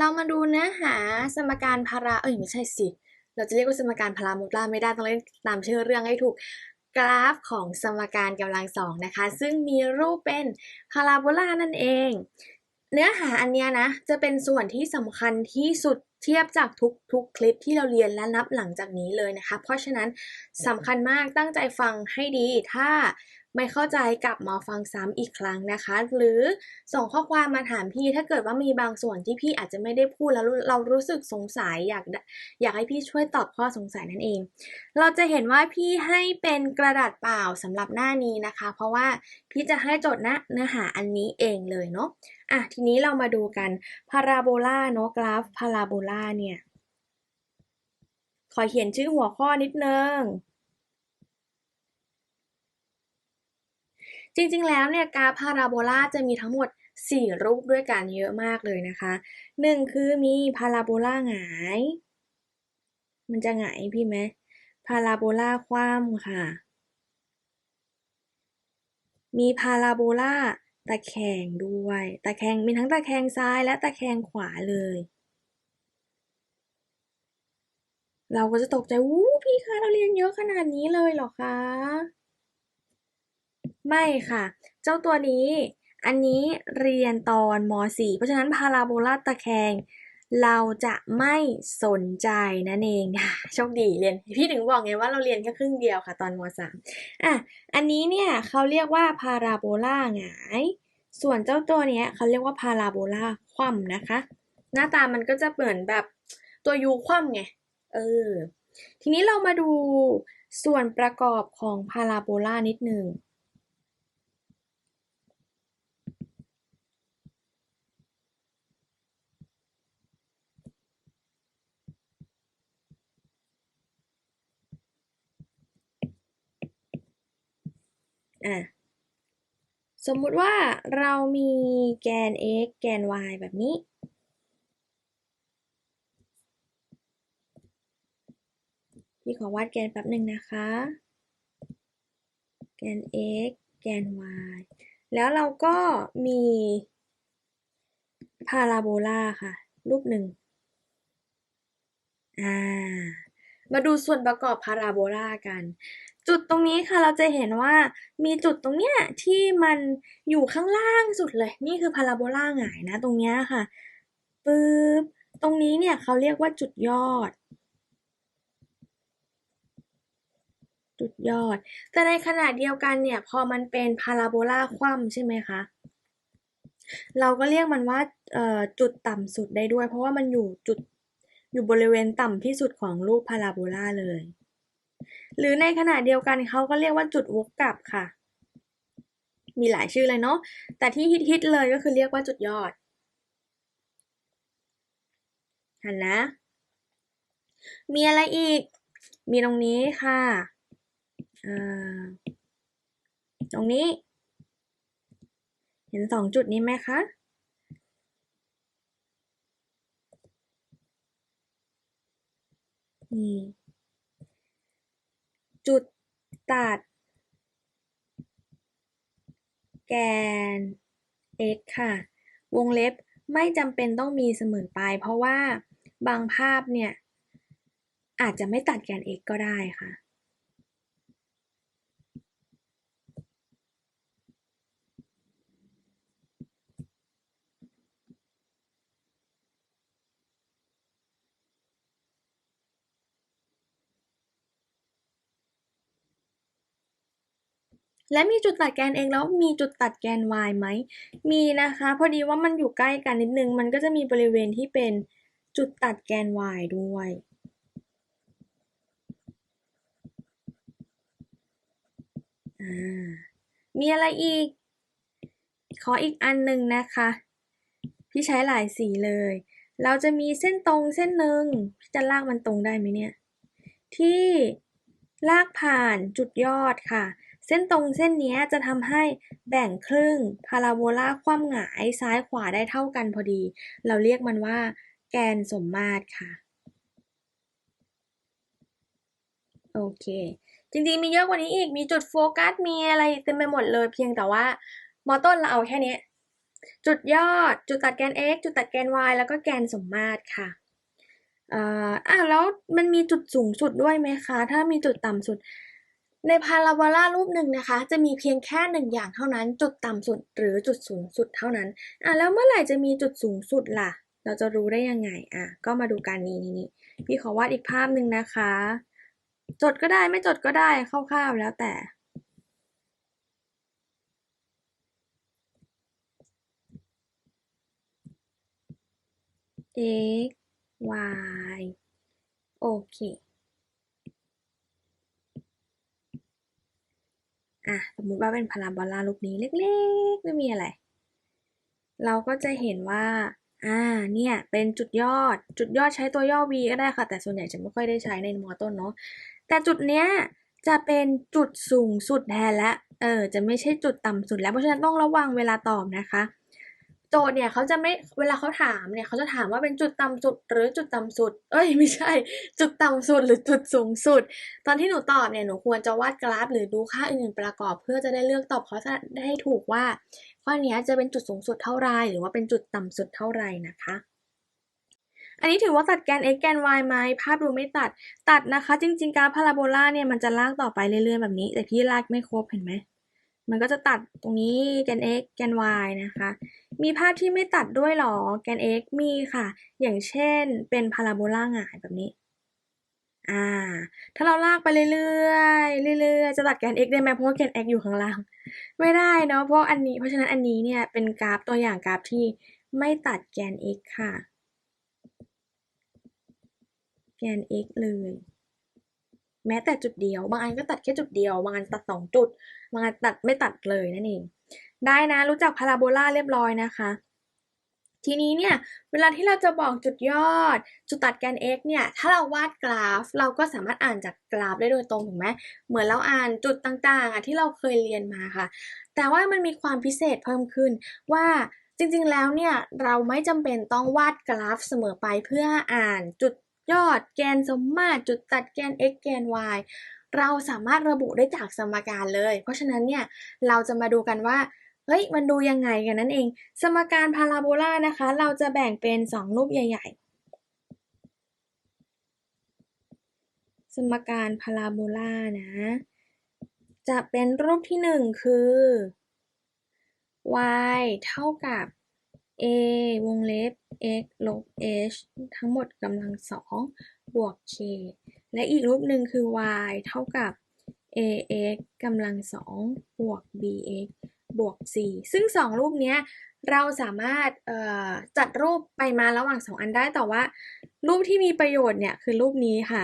เรามาดูเนื้อหาสมการพาราเอ้ยไม่ใช่สิ เราจะเรียกว่าสมการพาราโมลาไม่ได้ต้องเล่นตามชื่อเรื่องให้ถูกกราฟของสมการกำลังสองนะคะ ซึ่งมีรูปเป็นพาราโบลานั่นเอง เนื้อหาอันเนี้ยนะ จะเป็นส่วนที่สำคัญที่สุดเทียบจากทุกทุกคลิปที่เราเรียนและนับหลังจากนี้เลยนะคะ เพราะฉะนั้นสำคัญมากตั้งใจฟังให้ดีถ้า ไม่เข้าใจกลับมาฟังซ้ำอีกครั้งนะคะ หรือส่งข้อความมาถามพี่ถ้าเกิดว่ามีบางส่วนที่พี่อาจจะไม่ได้พูดแล้วเรารู้สึกสงสัยอยากอยากให้พี่ช่วยตอบข้อสงสัยนั่นเอง เราจะเห็นว่าพี่ให้เป็นกระดาษเปล่าสำหรับหน้านี้นะคะ เพราะว่าพี่จะให้จทย์นะเนื้อหาอันนี้เองเลยเนาะอะทีนี้เรามาดูกันพาราโบลาเนาะกราฟพาราโบลาเนี่ยขอเขียนชื่อหัวข้อนิดนึง จริงๆ แล้วเนี่ยกราฟพาราโบลาจะมีทั้งหมด 4 รูปด้วยกันเยอะมากเลยนะคะ 1 คือมีพาราโบลาหงาย มันจะหงายพี่ไหมพาราโบลาคว่ำค่ะ มีพาราโบลาตะแคงด้วย ตะแคงมีทั้งตะแคงซ้ายและตะแคงขวาเลย เราก็จะตกใจวู้พี่คะเราเรียนเยอะขนาดนี้เลยเหรอคะ ไม่ค่ะ เจ้าตัวนี้ อันนี้เรียนตอนม .4 เพราะฉะนั้นพาราโบลาตะแคง เราจะไม่สนใจนั่นเองโชคดีเรียน พี่ถึงบอกไงว่าเราเรียนแค่ครึ่งเดียวค่ะ ตอนม .3 อะ อันนี้เนี่ยเขาเรียกว่าพาราโบลาหงาย ส่วนเจ้าตัวเนี้ยเขาเรียกว่าพาราโบลาคว่ำนะคะ หน้าตามันก็จะเหมือนแบบตัวยูคว่ำไง เออ ทีนี้เรามาดูส่วนประกอบของพาราโบลานิดหนึ่ง อะสมมุติว่าเรามีแกน x แกน y แบบนี้ พี่ขอวาดแกนแป๊บหนึ่งนะคะ แกน x แกน y แล้วเราก็มีพาราโบลาค่ะ รูปหนึ่งอ่า มาดูส่วนประกอบพาราโบลากัน จุดตรงนี้ค่ะเราจะเห็นว่ามีจุดตรงเนี้ยที่มันอยู่ข้างล่างสุดเลย นี่คือพาราโบลาหงายนะตรงเนี้ยค่ะปึ๊บตรงนี้เนี่ยเขาเรียกว่าจุดยอด จุดยอด แต่ในขณะเดียวกันเนี่ยพอมันเป็นพาราโบลาคว่ำใช่ไหมคะเราก็เรียกมันว่าจุดต่ำสุดได้ด้วย เพราะว่ามันอยู่จุดอยู่บริเวณต่ำที่สุดของรูปพาราโบลาเลย หรือในขณะเดียวกันเขาก็เรียกว่าจุดวกกลับค่ะ มีหลายชื่อเลยเนาะแต่ที่ฮิตๆเลยก็คือเรียกว่าจุดยอดหันนะ มีอะไรอีก มีตรงนี้ค่ะตรงนี้ เห็นสองจุดนี้ไหมคะนี่ จุดตัด แกน x ค่ะ วงเล็บไม่จำเป็นต้องมีเสมอไปเพราะว่าบางภาพเนี่ย อาจจะไม่ตัดแกน x ก็ได้ค่ะ และมีจุดตัดแกน x แล้วมีจุดตัดแกน y ไหม มีนะคะ พอดีว่ามันอยู่ใกล้กันนิดนึง มันก็จะมีบริเวณที่เป็นจุดตัดแกน y ด้วย มีอะไรอีก ขออีกอันหนึ่งนะคะ พี่ใช้หลายสีเลย เราจะมีเส้นตรงเส้นหนึ่งพี่จะลากมันตรงได้ไหมเนี่ย ที่ลากผ่านจุดยอดค่ะ เส้นตรงเส้นนี้จะทำให้แบ่งครึ่งพาราโบลาคว่ำหงายซ้ายขวาได้เท่ากันพอดี เราเรียกมันว่า แกนสมมาตรค่ะ โอเค จริงๆมีเยอะกว่านี้อีก มีจุดโฟกัส มีอะไรเต็มไปหมดเลย เพียงแต่ว่ามอต้นเราเอาแค่นี้ จุดยอด จุดตัดแกน x จุดตัดแกน y แล้วก็แกนสมมาตรค่ะอ่ออะแล้วมันมีจุดสูงสุดด้วยไหมคะ ถ้ามีจุดต่ำสุด ในพาราโบลารูปหนึ่งนะคะ จะมีเพียงแค่หนึ่งอย่างเท่านั้น จุดต่ำสุดหรือจุดสูงสุดเท่านั้นอะแล้วเมื่อไหร่จะมีจุดสูงสุดล่ะ เราจะรู้ได้ยังไงอะก็มาดูกันนี้นี่นี่พี่ขอวาดอีกภาพหนึ่งนะคะ จดก็ได้ไม่จดก็ได้คร่าวๆแล้วแต่ x y โอเค อะสมมติว่าเป็นพาราโบลารูปนี้เล็กๆ ไม่มีอะไร เราก็จะเห็นว่า อ่า เนี่ย เป็นจุดยอด จุดยอดใช้ตัวย่อ v ก็ได้ค่ะ แต่ส่วนใหญ่จะไม่ค่อยได้ใช้ในมอต้นเนาะ แต่จุดเนี้ยจะเป็นจุดสูงสุดแทนและ เออ จะไม่ใช่จุดต่ำสุดแล้ว เพราะฉะนั้นต้องระวังเวลาตอบนะคะ โจทย์เนี่ยเขาจะไม่เวลาเขาถามเนี่ยเขาจะถามว่าเป็นจุดต่ำสุดหรือจุดต่ำสุด เอ้ยไม่ใช่ จุดต่ำสุดหรือจุดสูงสุด ตอนที่หนูตอบเนี่ยหนูควรจะวาดกราฟ หรือดูค่าอื่นๆประกอบ เพื่อจะได้เลือกตอบเขาจะได้ถูกว่า ข้อนี้จะเป็นจุดสูงสุดเท่าไรหรือว่าเป็นจุดต่ำสุดเท่าไรนะคะอันนี้ถือว่าตัดแกน x แกน y ไหมภาพดูไม่ตัด ตัดนะคะ จริง ๆ กาฟพาราโบลาเนี่ยมันจะลากต่อไปเรื่อยๆแบบนี้ แต่พี่ลากไม่ครบเห็นไหม มันก็จะตัดตรงนี้แกน x แกน y นะคะ มีภาพที่ไม่ตัดด้วยหรอ แกน x มีค่ะ อย่างเช่นเป็นพาราโบลาหงายแบบนี้ อ่า ถ้าเราลากไปเรื่อยๆ เรื่อยๆ จะตัดแกน x ได้ไหมเพราะว่าแกน x อยู่ข้างล่าง ไม่ได้เนาะ เพราะอันนี้ เพราะฉะนั้นอันนี้เนี่ยเป็นกราฟตัวอย่างกราฟที่ไม่ตัดแกน x ค่ะ แกน x เลย แม้แต่จุดเดียว บางอันก็ตัดแค่จุดเดียว บางอันตัดสองจุด บางอันตัดไม่ตัดเลยนั่นเอง ได้นะรู้จักพาราโบลาเรียบร้อยนะคะ ทีนี้เนี่ยเวลาที่เราจะบอกจุดยอด จุดตัดแกน x เนี่ยถ้าเราวาดกราฟ เราก็สามารถอ่านจากกราฟได้โดยตรงถูกไหมเหมือนเราอ่านจุดต่างๆอะที่เราเคยเรียนมาค่ะ แต่ว่ามันมีความพิเศษเพิ่มขึ้นว่าจริงๆ แล้วเนี่ยเราไม่จำเป็นต้องวาดกราฟเสมอไปเพื่ออ่านจุด ยอด แกนสมมาตรจุดตัดแกน x แกน y เราสามารถระบุได้จากสมการเลย เพราะฉะนั้นเนี่ยเราจะมาดูกันว่าเฮ้ยมันดูยังไงกันนั่นเอง สมการพาราโบลานะคะ เราจะแบ่งเป็น 2 รูปใหญ่ๆ สมการพาราโบลานะ จะเป็นรูปที่ 1 คือ y เท่ากับ a วงเล็บ x ลบ h ทั้งหมดกำลังสองบวก k และอีกรูปหนึ่งคือ y เท่ากับ ax กำลังสองบวก bx บวก c ซึ่งสองรูปนี้เราสามารถจัดรูปไปมาระหว่างสองอันได้แต่ว่า รูปที่มีประโยชน์เนี่ยคือรูปนี้ค่ะ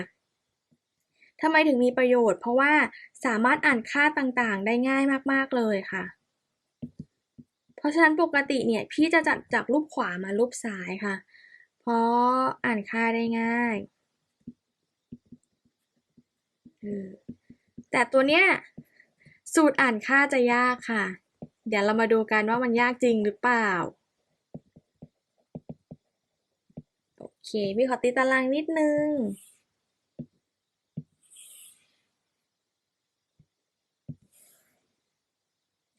ทำไมถึงมีประโยชน์ เพราะว่าสามารถอ่านค่าต่างๆ ได้ง่ายมากๆเลยค่ะ ราะฉะนั้นปกติเนี่ยพี่จะจัดจากรูปขวามารูปซ้ายค่ะ เพราะอ่านค่าได้ง่ายแต่ตัวเนี้ยสูตรอ่านค่าจะยากค่ะ เดี๋ยวเรามาดูกันว่ามันยากจริงหรือเปล่า โอเค พี่ขอตีตารางนิดนึง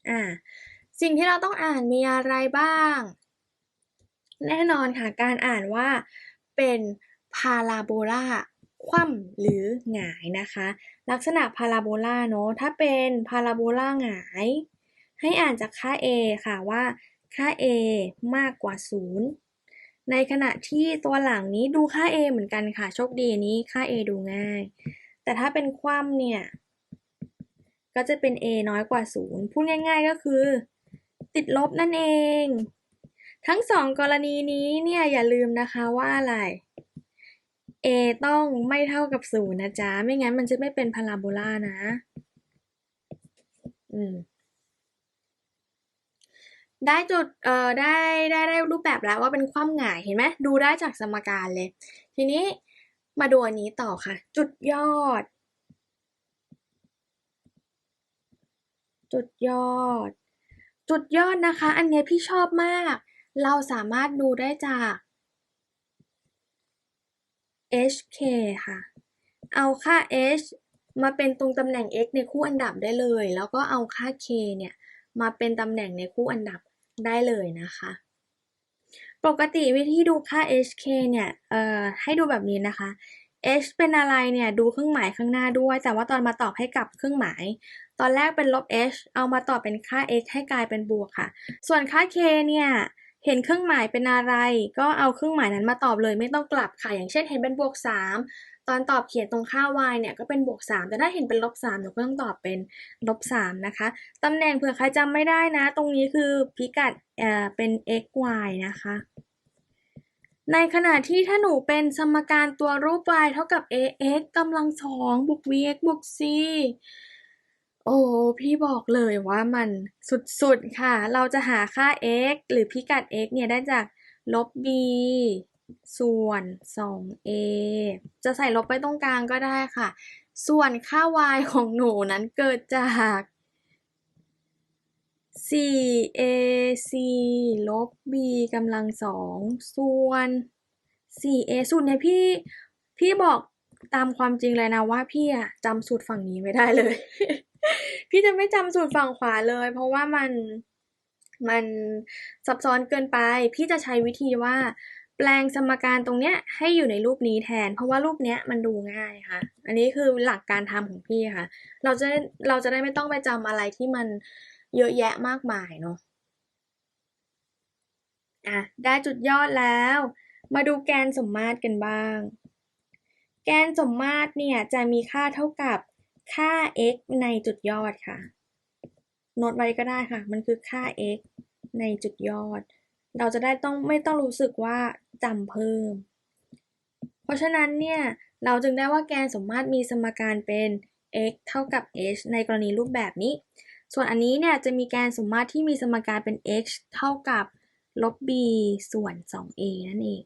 อ่า สิ่งที่เราต้องอ่านมีอะไรบ้าง แน่นอนค่ะ การอ่านว่าเป็นพาราโบลาคว่ำหรือหงายนะคะ ลักษณะพาราโบลาเนาะถ้าเป็นพาราโบลาหงาย ให้อ่านจากค่า a ค่ะว่าค่า a มากกว่า 0 ในขณะที่ตัวหลังนี้ดูค่า a เหมือนกันค่ะ โชคดีนี้ค่า a ดูง่าย แต่ถ้าเป็นคว่ำเนี่ย ก็จะเป็น a น้อยกว่า 0 พูดง่าย ๆ ก็คือ ติดลบนั่นเอง ทั้งสองกรณีนี้เนี่ยอย่าลืมนะคะว่าอะไร a ต้องไม่เท่ากับ0นะจ๊ะ ไม่งั้นมันจะไม่เป็นพาราโบลานะ อืมได้จุด เอ่อ ได้ ได้ได้รูปแบบแล้วว่าเป็นความหงายเห็นไหม ดูได้จากสมการเลย ทีนี้มาดูอันนี้ต่อค่ะ จุดยอด จุดยอด จุดยอดนะคะ อันนี้พี่ชอบมาก เราสามารถดูได้จาก hk ค่ะ เอาค่า h มาเป็นตรงตำแหน่ง x ในคู่อันดับได้เลย แล้วก็เอาค่า k เนี่ย มาเป็นตำแหน่งในคู่อันดับได้เลยนะคะ ปกติวิธีดูค่า hk เนี่ย เอ่อ ให้ดูแบบนี้นะคะ h เป็นอะไรเนี่ย ดูเครื่องหมายข้างหน้าด้วย แต่ว่าตอนมาตอบให้กลับเครื่องหมาย ตอนแรกเป็นลบ h เอามาตอบเป็นค่า x ให้กลายเป็นบวกค่ะ ส่วนค่า k เนี่ยเห็นเครื่องหมายเป็นอะไร ก็เอาเครื่องหมายนั้นมาตอบเลยไม่ต้องกลับค่ะ อย่างเช่นเห็นเป็นบวก 3 ตอนตอบเขียนตรงค่า y เนี่ยก็เป็นบวก 3 แต่ถ้าเห็นเป็นลบ3เราก็ต้องตอบเป็นลบ3นะคะตำแหน่งเผื่อใครจำไม่ได้นะ ตรงนี้คือพิกัดเอ่อเป็น x y นะคะ ในขณะที่ถ้าหนูเป็นสมการตัวรูป y เท่ากับ ax กำลังสองบวก bx บวก c โอ้ พี่บอกเลยว่ามันสุดๆ ค่ะ เราจะหาค่า x หรือพิกัด x เนี่ยได้จากลบ b ส่วน 2a จะใส่ลบไปตรงกลางก็ได้ค่ะ ส่วนค่า y ของหนูนั้นเกิดจาก 4ac ลบ b กำลังสองส่วน 4a สูตรเนี่ยพี่ พี่บอกตามความจริงเลยนะว่าพี่อะจำสูตรฝั่งนี้ไม่ได้เลย พี่จะไม่จำสูตรฝั่งขวาเลย เพราะว่ามันมันซับซ้อนเกินไป พี่จะใช้วิธีว่า แปลงสมการตรงเนี้ยให้อยู่ในรูปนี้แทน เพราะว่ารูปเนี้ยมันดูง่ายค่ะ อันนี้คือหลักการทำของพี่ค่ะ เราจะเราจะได้ไม่ต้องไปจำอะไรที่มันเยอะแยะมากมายเนาะอะได้จุดยอดแล้ว มาดูแกนสมมาตรกันบ้าง แกนสมมาตรเนี่ยจะมีค่าเท่ากับ ค่า x ในจุดยอดค่ะ โน้ตไว้ก็ได้ค่ะ มันคือค่า x ในจุดยอด เราจะได้ต้องไม่ต้องรู้สึกว่าจำเพิ่ม เพราะฉะนั้นเนี่ย เราจึงได้ว่าแกนสมมาตรมีสมการเป็น x เท่ากับ h ในกรณีรูปแบบนี้ ส่วนอันนี้เนี่ยจะมีแกนสมมาตรที่มีสมการเป็น x เท่ากับลบ b ส่วน 2a นั่นเอง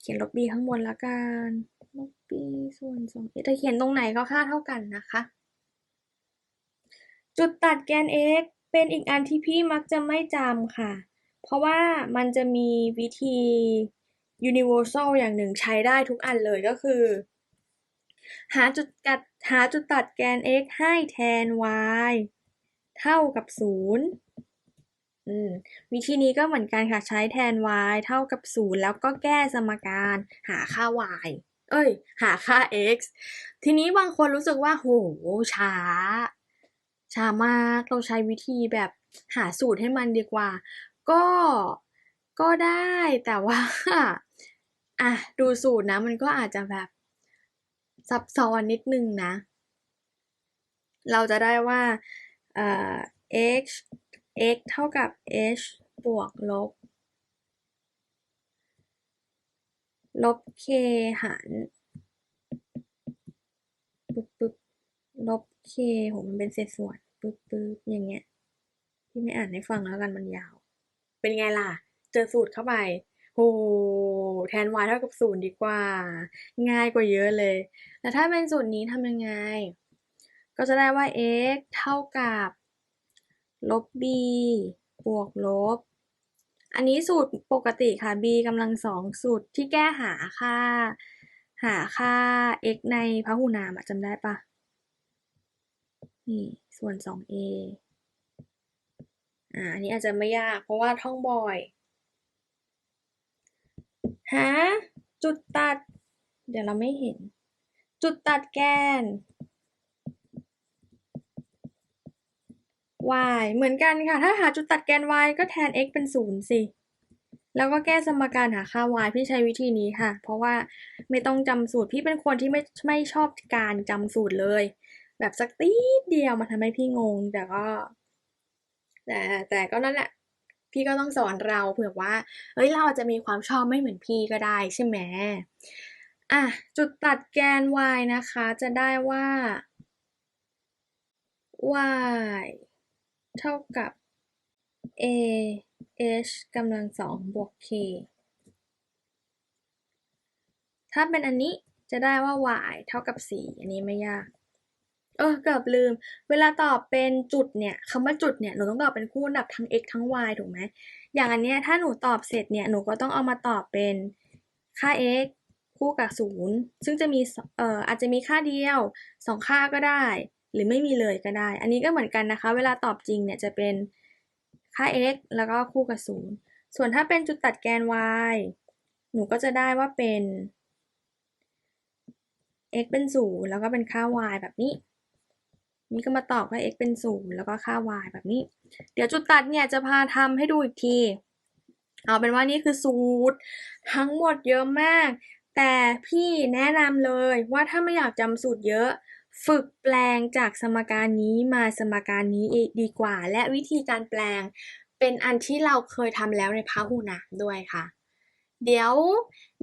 เขียนลบ b ข้างบนละกัน ลบ b ส่วน 2a แต่เขียนตรงไหนก็ค่าเท่ากันนะคะ จุดตัดแกน x เป็นอีกอันที่พี่มักจะไม่จำค่ะ เพราะว่ามันจะมีวิธี universal อย่างหนึ่งใช้ได้ทุกอันเลยก็คือ หาจุดตัดหาจุดตัดแกน x ให้แทน y เท่ากับ 0 อืม วิธีนี้ก็เหมือนกันค่ะ ใช้แทน y เท่ากับ 0 แล้วก็แก้สมการหาค่า y เอ้ย หาค่า x ทีนี้บางคนรู้สึกว่าโหช้า ช้ามากเราใช้วิธีแบบหาสูตรให้มันดีกว่า ก็ก็ได้แต่ว่าอะดูสูตรนะ มันก็อาจจะแบบซับซ้อนนิดนึงนะ เราจะได้ว่าเอ่อ x x เท่ากับ h บวกลบ ลบ k หารปึ๊บปึ๊บลบ k โหมันเป็นเศษส่วนปึ๊บปึ๊บอย่างเงี้ยพี่ไม่อ่านให้ฟังแล้วกันมันยาว เป็นไงล่ะ เจอสูตรเข้าไปโหแทน y เท่ากับศูนย์ดีกว่า ง่ายกว่าเยอะเลยแล้วถ้าเป็นสูตรนี้ทำยังไง ก็จะได้ว่า x เท่ากับ ลบ b บวกลบ อันนี้สูตรปกติค่ะ b กำลังสองสูตรที่แก้หาค่า หาค่า x ในพหุนามจำได้ปะนี่ส่วน 2a อ่าอันนี้อาจจะไม่ยากเพราะว่าท่องบ่อย หาจุดตัด เดี๋ยวเราไม่เห็น จุดตัดแกน y เหมือนกันค่ะ ถ้าหาจุดตัดแกน y ก็แทน x เป็นศูนย์สิ แล้วก็แก้สมการหาค่า y พี่ใช้วิธีนี้ค่ะ เพราะว่าไม่ต้องจำสูตร พี่เป็นคนที่ไม่ไม่ชอบการจำสูตรเลย แบบสักตีดเดียวมาทำให้พี่งง แต่ก็แต่แต่ก็นั่นแหละพี่ก็ต้องสอนเราเผื่อว่าเฮ้ยเราอาจจะมีความชอบไม่เหมือนพี่ก็ได้ใช่ไหมอะจุดตัดแกน y นะคะ จะได้ว่า y เท่ากับ a h กำลังสองบวก k ถ้าเป็นอันนี้จะได้ว่า y เท่ากับ 4 อันนี้ไม่ยาก เออเกือบลืม เวลาตอบเป็นจุดเนี่ยคำว่าจุดเนี่ยหนูต้องตอบเป็นคู่อันดับทั้ง x ทั้ง y ถูกไหมอย่างอันเนี้ยถ้าหนูตอบเสร็จเนี่ยหนูก็ต้องเอามาตอบเป็นค่า x คู่กับ 0 ซึ่งจะมีเอ่ออาจจะมีค่าเดียว 2 ค่าก็ได้ หรือไม่มีเลยก็ได้ อันนี้ก็เหมือนกันนะคะ เวลาตอบจริงเนี่ยจะเป็นค่า x แล้วก็คู่กับ 0 ส่วนถ้าเป็นจุดตัดแกน y หนูก็จะได้ว่าเป็น x เป็น 0 แล้วก็เป็นค่า y แบบนี้ นี่ก็มาตอบว่า x เป็น 0 แล้วก็ค่า y แบบนี้ เดี๋ยวจุดตัดเนี่ยจะพาทำให้ดูอีกที เอาเป็นว่านี่คือสูตร ทั้งหมดเยอะมาก แต่พี่แนะนำเลยว่าถ้าไม่อยากจำสูตรเยอะ ฝึกแปลงจากสมการนี้มาสมการนี้ดีกว่า และวิธีการแปลงเป็นอันที่เราเคยทำแล้วในพหูหนาด้วยค่ะ เดี๋ยว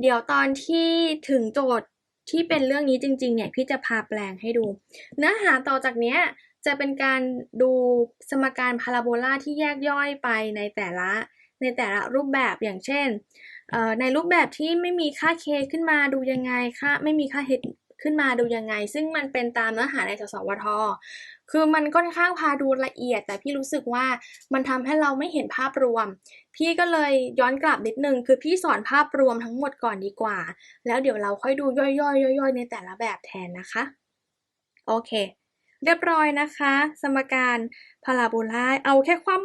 เดี๋ยวตอนที่ถึงโจทย์ที่เป็นเรื่องนี้จริงๆเนี่ยพี่จะพาแปลงให้ดู เนื้อหาต่อจากเนี้ยจะเป็นการดูสมการพาราโบลาที่แยกย่อยไปในแต่ละในแต่ละรูปแบบอย่างเช่นในรูปแบบที่ไม่มีค่า k ขึ้นมาดูยังไงค่าไม่มีค่า h ขึ้นมาดูยังไง ซึ่งมันเป็นตามเนื้อหาในสสวท คือมันค่อนข้างพาดูละเอียด แต่พี่รู้สึกว่ามันทำให้เราไม่เห็นภาพรวม พี่ก็เลยย้อนกลับนิดนึง คือพี่สอนภาพรวมทั้งหมดก่อนดีกว่า แล้วเดี๋ยวเราค่อยดูย่อยๆย่อยๆในแต่ละแบบแทนนะคะ โอเค เรียบร้อยนะคะ สมการพาราโบลาเอาแค่ความ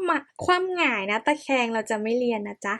ความหงายนะ ตะแคงเราจะไม่เรียนนะจ๊ะ